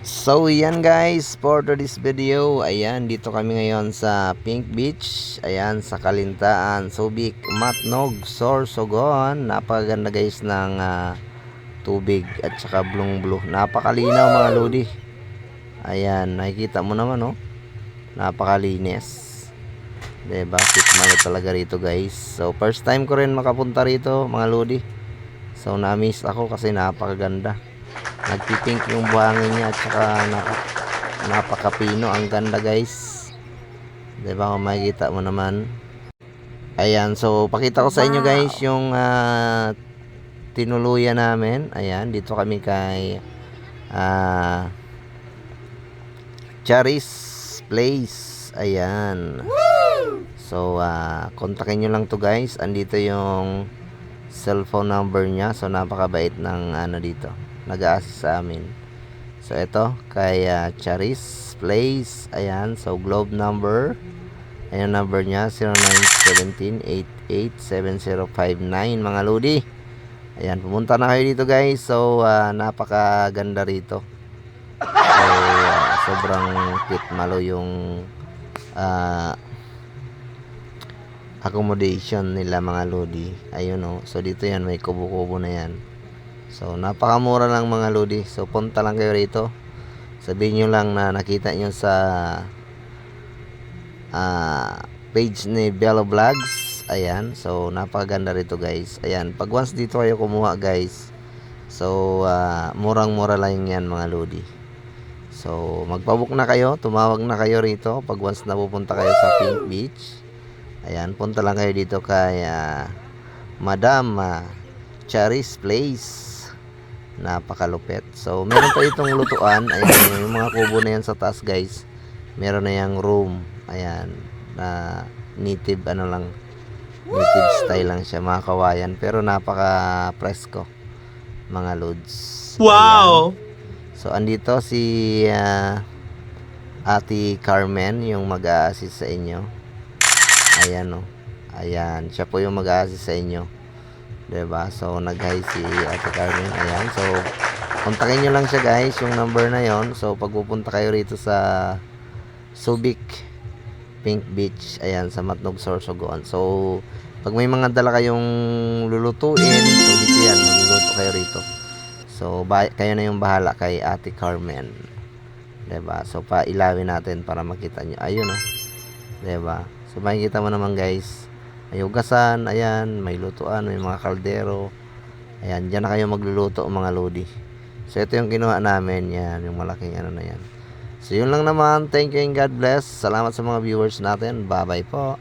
So yan guys, for today's video, ayan, dito kami ngayon sa Pink Beach, ayan, sa Kalintaan, Subic, Matnog, Sorsogon, napakaganda guys ng ah, tubig at saka blue blue, napakalinaw mga lodi, ayan, nakikita mo naman oh, napakalinis, diba, fit malo talaga rito guys, so first time ko rin makapunta rito mga lodi, so na-miss ako kasi napakaganda, nagpipink yung buhangin niya at saka naka, napakapino. Ang ganda guys. Diba kung makikita mo naman. Ayan so pakita ko sa inyo guys yung ah, tinuluyan namin. Ayan dito kami kay ah Charis Place. Ayan. So ah kontakin nyo lang to guys. Andito yung cellphone number niya. So napakabait ng ano dito nag-a-assist sa amin. So ito kay ah, Charis Place. Ayan so globe number. Ayan number niya 0917-887059 mga lodi. Ayan pumunta na kayo dito guys. So ah, napakaganda rito. So ah, sobrang fit malo yung ah accommodation nila mga lodi. Ayun oh. So dito yan may kubo-kubo na yan so napakamura lang mga lodi. So punta lang kayo rito. Sabihin nyo lang na nakita nyo sa ah, page ni Bello Vlogs. Ayan. So napakaganda rito guys. Ayan. Pag once dito kayo kumuha guys. So ah, murang mura lang yan mga lodi. So magpabook na kayo. Tumawag na kayo rito pag once napupunta kayo sa Pink Beach. Ayan, punta lang kayo dito kay ah, Madam ah, Charis Place. Napakalupit. So, meron pa itong lutuan. Ayan, yung mga kubo na yan sa taas, guys. Meron na yung room. Ayan, na native ano lang. Native style lang siya, mga kawayan. Pero napaka presko mga loads. Wow! So, andito si ah, Ate Carmen, yung mag-a-assist sa inyo. Ayan o. Ayan. Siya po yung mag-assist sa inyo. 'Di ba So, nag-hi si Ate Carmen. Ayan. So, kontakin nyo lang siya guys, yung number na yon So, pag pupunta kayo rito sa Subic Pink Beach. Ayan, sa Matnog Sorsogon. So, pag may mga dala kayong lulutuin, so dito yan, magluluto kayo rito. So, ba- kayo na yung bahala kay Ate Carmen. ba So, pailawin natin para makita nyo. Ayun o. 'Di ba So makikita mo naman guys, may ugasan, ayan, may lutuan, may mga kaldero. Ayan, diyan na kayo magluluto mga lodi. So ito yung kinuha namin, yan, yung malaking ano na yan. So yun lang naman, thank you and God bless. Salamat sa mga viewers natin. Bye-bye po.